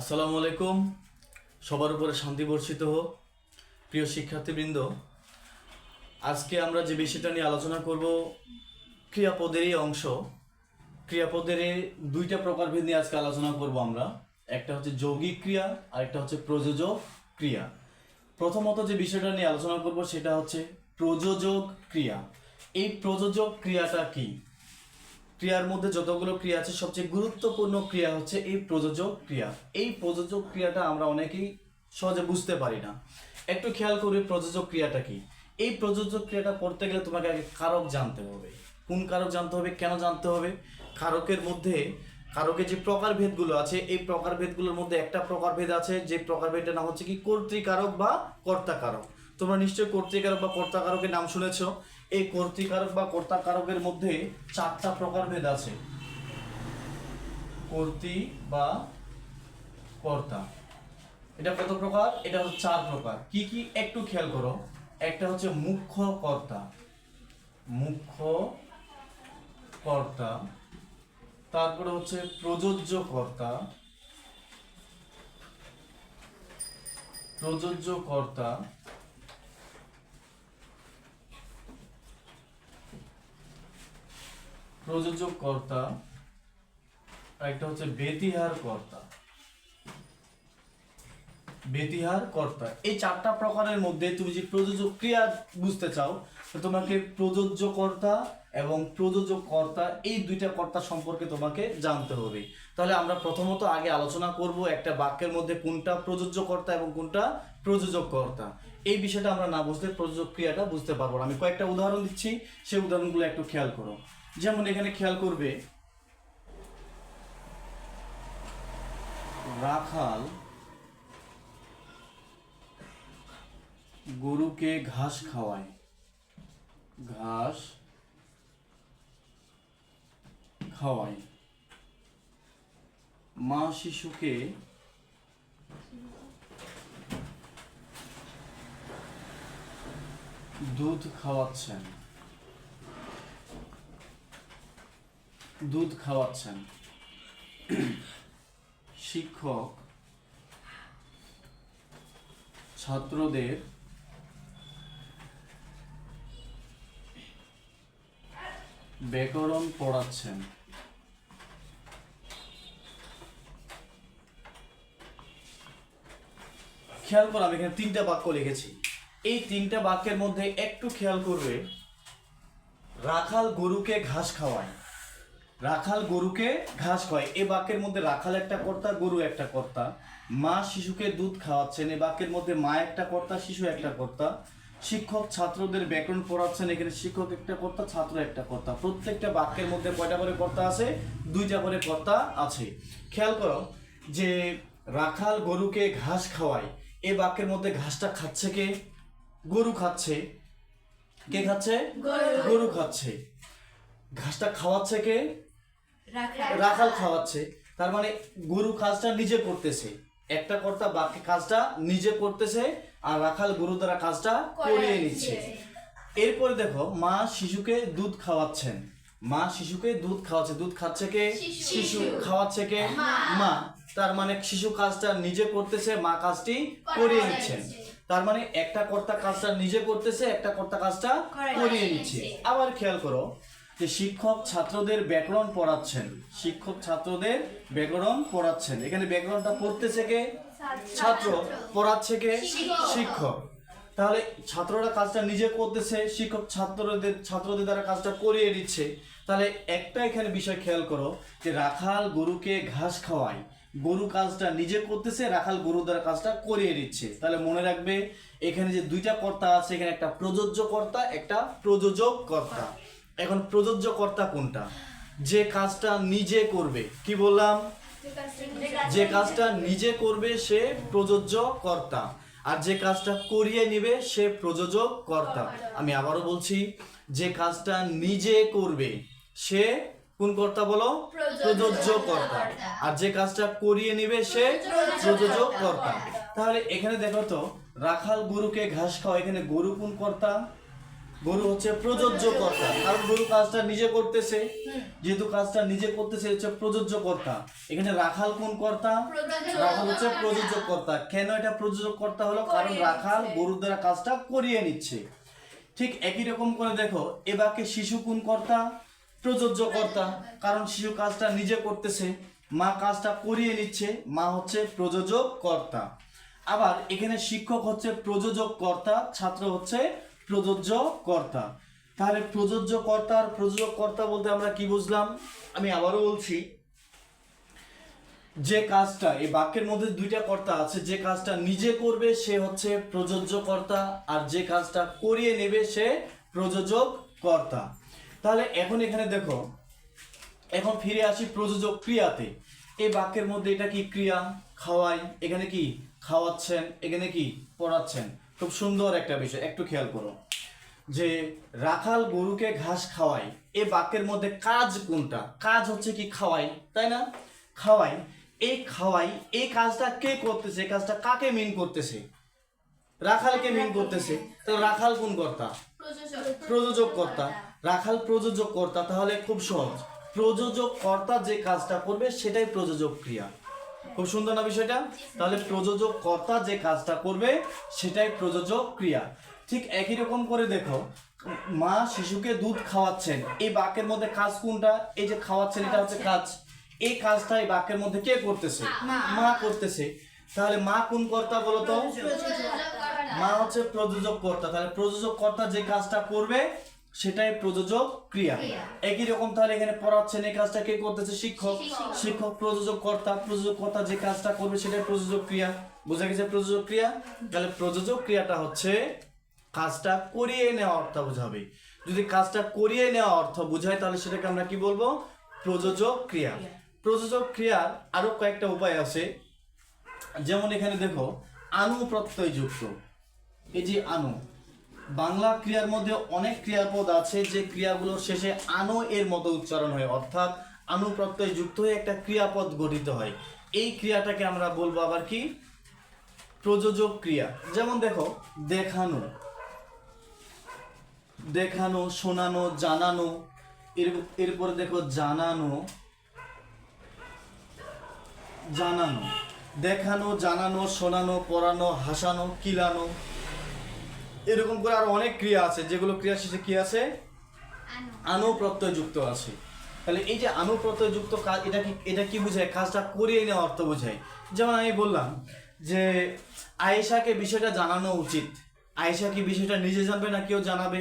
আসসালামু আলাইকুম। সবার উপরে শান্তি বর্ষিত হোক। প্রিয় শিক্ষার্থীবৃন্দ, আজকে আমরা যে বিষয়টা নিয়ে আলোচনা করব ক্রিয়াপদেরই অংশ। ক্রিয়াপদের দুইটা প্রকারভেদ নিয়ে আজকে আলোচনা করব আমরা। একটা হচ্ছে যৌগিক ক্রিয়া আর একটা হচ্ছে প্রযোজক ক্রিয়া। প্রথমত যে বিষয়টা নিয়ে আলোচনা করব সেটা হচ্ছে প্রযোজক ক্রিয়া। এই প্রযোজক ক্রিয়াটা কি? ক্রিয়ার মধ্যে যতগুলো ক্রিয়া আছে, সবচেয়ে গুরুত্বপূর্ণ ক্রিয়া হচ্ছে এই প্রযোজক ক্রিয়া। এই প্রযোজক ক্রিয়াটা আমরা অনেকেই সহজে বুঝতে পারি না। একটু খেয়াল করবে প্রযোজক ক্রিয়াটা কি? এই প্রযোজক ক্রিয়াটা করতে গেলে তোমাকে আগে কারক জানতে হবে। কোন কারক জানতে হবে, কেন জানতে হবে? কারকের মধ্যে, কারকের যে প্রকারভেদগুলো আছে, এই প্রকারভেদগুলোর মধ্যে একটা প্রকারভেদ আছে, যে প্রকারভেদটার নাম হচ্ছে কি? কর্তৃকারক বা কর্তাকারক। তোমরা নিশ্চয়ই কর্তৃকারক বা কর্তাকারকের নাম শুনেছো। এই কর্তৃকারক বা কর্তাকারকের মধ্যে চারটা প্রকারভেদ আছে। কর্তৃ বা কর্তা। এটা কত প্রকার? এটা হচ্ছে চার প্রকার। কি কি? একটু খেয়াল করো। একটা হচ্ছে মুখ্য কর্তা। মুখ্য কর্তা। তারপরে হচ্ছে প্রযোজ্য কর্তা। প্রযোজ্য কর্তা। প্রযোজক কর্তা একটা হচ্ছে বেতিহার কর্তা বেতিহার কর্তা এই চারটা প্রকারের মধ্যে তুমি যে প্রযোজক ক্রিয়া বুঝতে চাও তোমাকে প্রযোজ্য কর্তা এবং প্রযোজক কর্তা এই দুইটা কর্তা সম্পর্কে তোমাকে জানতে হবে। তাহলে আমরা প্রথমত আগে আলোচনা করব একটা বাক্যের মধ্যে কোনটা প্রযোজ্য কর্তা এবং কোনটা প্রযোজক কর্তা এই বিষয়টা আমরা না বুঝলে প্রযোজক ক্রিয়াটা বুঝতে পারব আমি কয়েকটা উদাহরণ দিচ্ছি, সেই উদাহরণগুলো একটু খেয়াল করো। যেমন এখানে খেয়াল করবে। রাখাল গরুকে ঘাস খাওয়ায়। ঘাস খাওয়ায়। মা শিশুকে দুধ খাওয়াচ্ছেন। দুধ খাওয়াচ্ছেন। শিক্ষক, ছাত্রদের ব্যাকরণ পড়াচ্ছেন। খেয়াল করো, আমি এখানে তিনটা বাক্য লিখেছি। এই তিনটা বাক্যের মধ্যে একটু খেয়াল করবে, রাখাল গরুকে ঘাস খাওয়ায়। রাখাল গরুকে ঘাস খাওয়ায়। এ বাক্যের মধ্যে রাখাল একটা কর্তা গরু একটা কর্তা। মা শিশুকে দুধ খাওয়াচ্ছেন এই বাক্যের মধ্যে মা একটা কর্তা শিশু একটা কর্তা। শিক্ষক ছাত্রদের ব্যাকরণ পড়াচ্ছেন এখানে শিক্ষক একটা কর্তা ছাত্র একটা কর্তা। প্রত্যেকটা বাক্যের মধ্যে কয়টা করে কর্তা আছে? দুইটা করে কর্তা আছে। খেয়াল করো যে রাখাল গরুকে ঘাস খাওয়ায় এ বাক্যের মধ্যে ঘাসটা খাচ্ছে কে? গরু খাচ্ছে। কে খাচ্ছে? গরু খাচ্ছে। ঘাসটা খাওয়াচ্ছে কে? রাখাল খাওয়াচ্ছে। তার মানে গরু কাজটা নিজে করতেছে। একটা কর্তা বাকি কাজটা নিজে করতেছে আর রাখাল গরু দ্বারা কাজটা করিয়ে নিচ্ছে। এরপরে দেখো মা শিশুকে দুধ খাওয়াচ্ছেন। মা শিশুকে দুধ খাওয়াচ্ছে। দুধ খাচ্ছে কে? শিশু। খাওয়াচ্ছে কে? মা। তার মানে শিশু কাজটা নিজে করতেছে মা কাজটি করিয়ে নিচ্ছেন। তার মানে একটা কর্তা কাজটা নিজে করতেছে একটা কর্তা কাজটা করিয়ে নিচ্ছে। আবার খেয়াল করো যে শিক্ষক ছাত্রদের ব্যাকরণ পড়াচ্ছেন, শিক্ষক ছাত্রদের ব্যাকরণ পড়াচ্ছেন। এখানে ব্যাকরণটা পড়তেছে কে? ছাত্র। পড়াচ্ছে কে? শিক্ষক। তাহলে ছাত্ররা কাজটা নিজে করতেছে, শিক্ষক ছাত্রদের ছাত্রদের দ্বারা কাজটা করিয়ে দিচ্ছে। তাহলে একটা এখানে বিষয় খেয়াল করো, যে রাখাল গরুকে ঘাস খাওয়ায়। গরু কাজটা নিজে করতেছে, রাখাল গরু দ্বারা কাজটা করিয়ে দিচ্ছে। তাহলে মনে রাখবে, এখানে যে দুইটা কর্তা আছে, এখানে একটা প্রযোজ্য কর্তা, একটা প্রযোজক কর্তা। এখন প্রযোজ্য কর্তা কোনটা? যে কাজটা নিজে করবে। কি বললাম? যে কাজটা নিজে করবে, সে প্রযোজ্য কর্তা আর যে কাজটা করিয়ে নিবে, সে প্রযোজক কর্তা আমি আবারও বলছি, যে কাজটা নিজে করবে, সে কোন কর্তা বলো? প্রযোজ্য কর্তা আর যে কাজটা করিয়ে নিবে, সে প্রযোজক কর্তা তাহলে এখানে দেখো তো, রাখাল গরুকে ঘাস খাওয়া এখানে গরু কোন কর্তা? গরু হচ্ছে প্রযোজ্য কর্তা কারণ গরু কাজটা নিজে করতেছে যেহেতু কাজটা নিজে করতেছে হচ্ছে প্রযোজ্য কর্তা এখানে রাখাল কোন কর্তা? রাখাল হচ্ছে প্রযোজক কর্তা কেন এটা প্রযোজক কর্তা হলো? কারণ রাখাল গরুর দ্বারা কাজটা করিয়ে নিচ্ছে। ঠিক একই রকম করে দেখো এ বাক্যে শিশু কোন কর্তা? প্রযোজ্য কর্তা কারণ শিশু কাজটা নিজে করতেছে মা কাজটা করিয়ে নিচ্ছে মা হচ্ছে প্রযোজক কর্তা আবার এখানে শিক্ষক হচ্ছে প্রযোজক কর্তা ছাত্র হচ্ছে প্রযোজ্য কর্তা তাহলে প্রযোজ্য কর্তা আর প্রযোজক কর্তা বলতে আমরা কি বুঝলাম? আমি আবারও বলছি, যে কাজটা, এই বাক্যের মধ্যে দুইটা কর্তা আছে, যে কাজটা নিজে করবে সে হচ্ছে প্রযোজ্য কর্তা আর যে কাজটা করিয়ে নেবে সে প্রযোজক কর্তা তাহলে এখন এখানে দেখো, এখন ফিরে আসি প্রযোজক ক্রিয়াতে। এই বাক্যের মধ্যে এটা কি ক্রিয়া? খাওয়াই, এখানে কি? খাওয়াচ্ছেন, এখানে কি? পড়াচ্ছেন। খুব সুন্দর একটা বিষয় একটু খেয়াল করো। যে রাখাল গরুকে ঘাস খাওয়াই এ বাক্যের মধ্যে কাজ কোনটা? কাজ হচ্ছে কি খাওয়াই তাই না? খাওয়াই এই খাওয়াই এই কাজটা কে করতেছে এই কাজটা কাকে মিন করতেছে? রাখালকে মিন করতেছে। তো রাখাল কোন কর্তা? প্রযোজক। কর্তা রাখাল প্রযোজক কর্তা তাহলে খুব সহজ। প্রযোজক কর্তা যে কাজটা করবে সেটাই প্রযোজক ক্রিয়া। খুব সুন্দর না বিষয়টা? তাহলে প্রযোজক কর্তা যে কাজটা করবে সেটাই প্রযোজক ক্রিয়া। ঠিক একই রকম করে দেখো মা শিশুকে দুধ খাওয়াচ্ছেন। এই বাক্যের মধ্যে কাজ কোনটা? এই যে খাওয়াচ্ছেন এটা হচ্ছে কাজ। এই কাজটা এই বাক্যের মধ্যে কে করতেছে? মা। করতেছে। তাহলে মা কোন কর্তা বলতো? মা হচ্ছে প্রযোজক কর্তা তাহলে প্রযোজক কর্তা যে কাজটা করবে সেটাই প্রযোজক ক্রিয়া। একই রকম তাহলে এখানে পড়াচ্ছেন এই কাজটা কে করতেছে? শিক্ষক। শিক্ষক। প্রযোজক কর্তা প্রযোজক কর্তা যে কাজটা করবে সেটাই প্রযোজক ক্রিয়া। বোঝা গেছে প্রযোজক ক্রিয়া? তাহলে প্রযোজক ক্রিয়াটা হচ্ছে কাজটা করিয়ে নেওয়া অর্থ বোঝাবে। যদি কাজটা করিয়ে নেওয়া অর্থ বোঝায় তাহলে সেটাকে আমরা কি বলব? প্রযোজক ক্রিয়া। প্রযোজক ক্রিয়ার আরও কয়েকটা উপায় আছে। যেমন এখানে দেখো আনু প্রত্যয় যুক্ত এই যে আনু বাংলা ক্রিয়ার মধ্যে অনেক ক্রিয়াপদ আছে যে ক্রিয়াগুলোর শেষে আনো এর মতো উচ্চারণ হয়, অর্থাৎ আনু প্রত্যয় যুক্ত হয়ে একটা ক্রিয়াপদ গঠিত হয়। এই ক্রিয়াটাকে আমরা বলব আবার কি? প্রযোজক ক্রিয়া। যেমন দেখো, দেখানো দেখানো, শোনানো, জানানো, এর, এরপরে দেখো জানানো জানানো, দেখানো, জানানো, শোনানো, পড়ানো, হাসানো, কিলানো এরকম করে আরও অনেক ক্রিয়া আছে যেগুলো ক্রিয়া শেষে কি আছে? আনো। প্রত্যয় যুক্ত আছে। তাহলে এই যে আনো প্রত্যয় যুক্ত কাজ এটা কি এটা কি বোঝায়? কাজটা করিয়ে নেওয়া অর্থ বোঝায়। যেমন আমি বললাম যে আয়েশাকে বিষয়টা জানানো উচিত। আয়েশা কি বিষয়টা নিজে জানবে না কেউ জানাবে?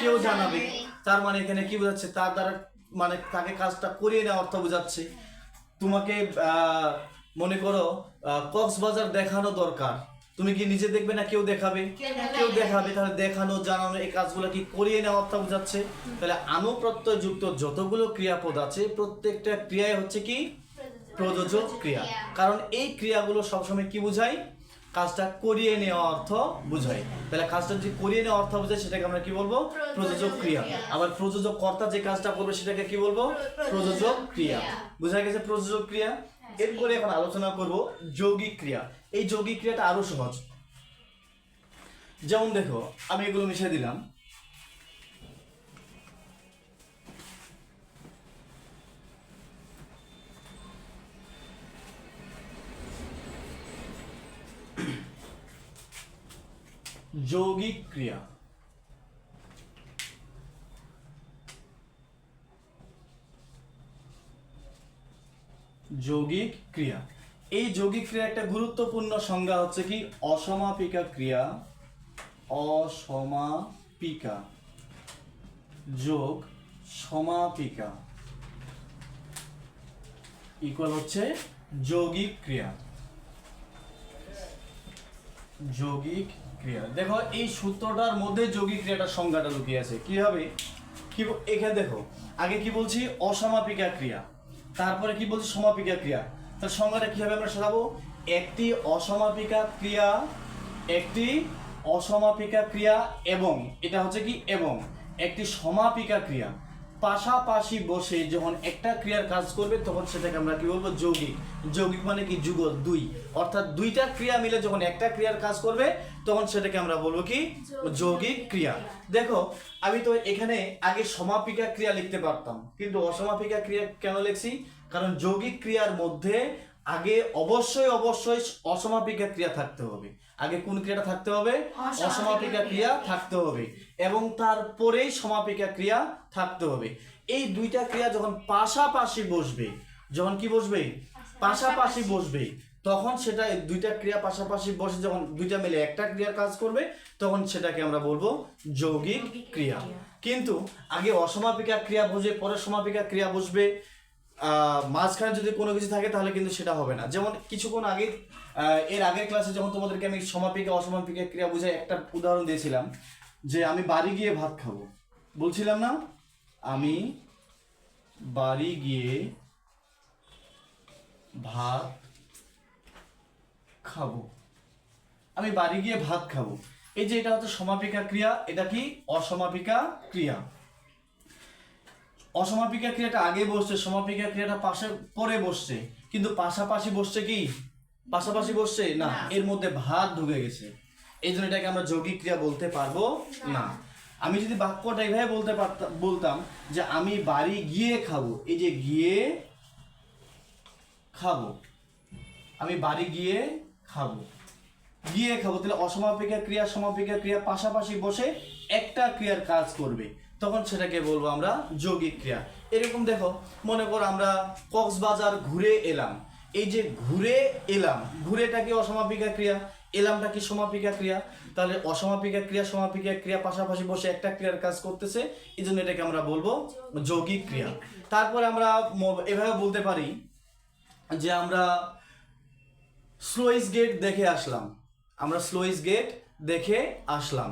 কেউ জানাবে। তার মানে এখানে কি বোঝাচ্ছে? তার দ্বারা মানে তাকে কাজটা করিয়ে নেওয়া অর্থ বোঝাচ্ছে। তোমাকে মনে করো কক্সবাজার দেখানো দরকার। তুমি কি নিজে দেখবে না কেউ দেখাবে? কেউ দেখাবে তাহলে দেখানো জানানো এই কাজগুলো কি করিয়ে নেওয়া অর্থ বোঝাচ্ছে তাহলে আনুপ্রত্যয় যুক্ত যতগুলো ক্রিয়াপদ আছে প্রত্যেকটা ক্রিয়ায় হচ্ছে কি? প্রযোজক ক্রিয়া। কারণ এই ক্রিয়াগুলো সবসময় কি বোঝায়? কাজটা করিয়ে নেওয়া অর্থ বোঝায়। তাহলে কাজটা যে করিয়ে নেওয়া অর্থ বোঝায় সেটাকে আমরা কি বলব? প্রযোজক ক্রিয়া। আবার প্রযোজক কর্তা যে কাজটা করবে সেটাকে কি বলব? প্রযোজক ক্রিয়া। বোঝা গেছে প্রযোজক ক্রিয়া? এরপরে এখন আলোচনা করব যৌগিক ক্রিয়া। এই যৌগিক ক্রিয়াটা আরও সহজ। যেমন দেখো, আমি এগুলো মিশিয়ে দিলাম। যৌগিক ক্রিয়া। যৌগিক ক্রিয়া। এই যৌগিক ক্রিয়া একটা গুরুত্বপূর্ণ সংজ্ঞা হচ্ছে কি? অসমাপিকা ক্রিয়া। অসমাপিকা। যোগ সমাপিকা। ইকুয়াল হচ্ছে যৌগিক ক্রিয়া। যৌগিক ক্রিয়া। দেখো, এই সূত্রটার মধ্যে যৌগিক ক্রিয়াটার সংজ্ঞাটা লুকিয়ে আছে। কি হবে? কি এখানে দেখো, আগে কি বলছি? অসমাপিকা ক্রিয়া। তারপরে কি বলছি? সমাপিকা ক্রিয়া। তার সংজ্ঞাটা কীভাবে আমরা সাজাবো একটি অসমাপিকা ক্রিয়া, একটি অসমাপিকা ক্রিয়া এবং, এটা হচ্ছে কি এবং, একটি সমাপিকা ক্রিয়া। পাশাপাশি বসে যখন একটা ক্রিয়ার কাজ করবে, তখন সেটাকে আমরা কি বলব? যৌগিক। যৌগিক মানে কি? যুগল, দুই। অর্থাৎ দুইটা ক্রিয়া মিলে যখন একটা ক্রিয়ার কাজ করবে, তখন সেটাকে আমরা বলব কি? যৌগিক ক্রিয়া। দেখো, আমি তো এখানে আগে সমাপিকা ক্রিয়া লিখতে পারতাম, কিন্তু অসমাপিকা ক্রিয়া কেন লিখছি? কারণ যৌগিক ক্রিয়ার মধ্যে আগে অবশ্যই অবশ্যই অসমাপিকা ক্রিয়া থাকতে হবে। আগে কোন ক্রিয়াটা থাকতে হবে? অসমাপিকা ক্রিয়া থাকতে হবে। এবং তারপরেই সমাপিকা ক্রিয়া থাকতে হবে। এই দুইটা ক্রিয়া যখন পাশাপাশি বসবে যখন কি বসবে? পাশাপাশি। বসবে। তখন সেটা দুইটা ক্রিয়া পাশাপাশি বসে যখন দুইটা মিলে একটা ক্রিয়ার কাজ করবে তখন সেটাকে আমরা বলব যৌগিক ক্রিয়া। কিন্তু আগে অসমাপিকা ক্রিয়া বসবে পরে সমাপিকা ক্রিয়া বসবে। মাঝখানে যদি কোনো কিছু থাকে তাহলে কিন্তু সেটা হবে না। যেমন কিছুক্ষণ আগে এর আগের ক্লাসে যখন তোমাদেরকে আমি সমাপিকা, অসমাপিকা ক্রিয়া বুঝাই, একটা উদাহরণ দিয়েছিলাম যে আমি বাড়ি গিয়ে ভাত খাব। বলছিলাম না? আমি বাড়ি গিয়ে ভাত খাব। আমি বাড়ি গিয়ে ভাত খাব। এই যে এটা হচ্ছে সমাপিকা ক্রিয়া, এটা কি? অসমাপিকা ক্রিয়া। অসমাপিকা ক্রিয়াটা আগে বসছে সমাপিকা ক্রিয়াটা পাশে পরে বসছে। কিন্তু পাশাপাশি বসছে কি? পাশাপাশি বসছে? না। এর মধ্যে ভাত ঢুকে গেছে। এই জন্য এটাকে আমরা যৌগিক ক্রিয়া বলতে পারব না। আমি যদি বাক্যটা এইভাবে বলতে পারতাম বলতাম যে আমি বাড়ি গিয়ে খাব এই যে গিয়ে খাব আমি বাড়ি গিয়ে খাব। গিয়ে খাব তাহলে অসমাপিকা ক্রিয়া সমাপিকা ক্রিয়া পাশাপাশি বসে একটা ক্রিয়ার কাজ করবে। তখন সেটাকে বলব আমরা যৌগিক ক্রিয়া। এরকম দেখো, মনে করো আমরা কক্সবাজার ঘুরে এলাম। এই যে ঘুরে এলাম, ঘুরেটা কি অসমাপিকা ক্রিয়া? এলামটা কি সমাপিকা ক্রিয়া? তাহলে অসমাপিকা ক্রিয়া, সমাপিকা ক্রিয়া পাশাপাশি বসে একটা ক্রিয়ার কাজ করতেছে এই জন্য এটাকে আমরা বলব যৌগিক ক্রিয়া। তারপরে আমরা এভাবে বলতে পারি যে আমরা স্লোইস গেট দেখে আসলাম। আমরা স্লোইস গেট দেখে আসলাম।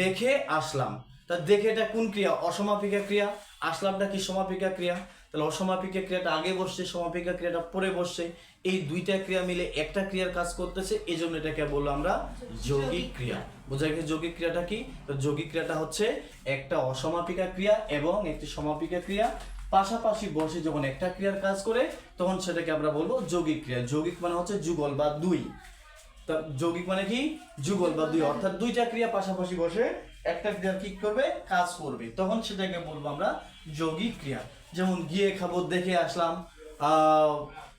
দেখে আসলাম। তা দেখে এটা কোন ক্রিয়া? অসমাপিকা ক্রিয়া? আসলামটা কি সমাপিকা ক্রিয়া? তাহলে অসমাপিকা ক্রিয়াটা আগে বসছে, সমাপিকা ক্রিয়াটা পরে বসছে। এই দুইটা ক্রিয়া মিলে একটা ক্রিয়ার কাজ করতেছে এই জন্য এটাকে বলল আমরা যৌগিক ক্রিয়া। বোঝা গেছে যৌগিক ক্রিয়াটা কি? যৌগিক ক্রিয়াটা হচ্ছে একটা অসমাপিকা ক্রিয়া এবং একটি সমাপিকা ক্রিয়া। পাশাপাশি বসে যখন একটা ক্রিয়ার কাজ করে, তখন সেটাকে আমরা বলব যৌগিক ক্রিয়া। যৌগিক মানে হচ্ছে যুগল বা দুই। তা যৌগিক মানে কি? যুগল বা দুই। অর্থাৎ দুইটা ক্রিয়া পাশাপাশি বসে একটা ক্রিয়া কি করবে? কাজ করবে। তখন সেটাকে বলব আমরা যৌগিক ক্রিয়া। যেমন গিয়ে খাব, দেখে আসলাম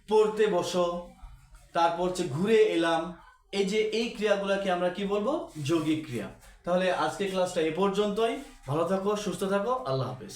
পড়তে বসো, তারপর হচ্ছে ঘুরে এলাম। এই যে এই ক্রিয়াগুলোকে আমরা কি বলব? যৌগিক ক্রিয়া। তাহলে আজকে ক্লাসটা এ পর্যন্তই। ভালো থাকো, সুস্থ থাকো, আল্লাহ হাফেজ।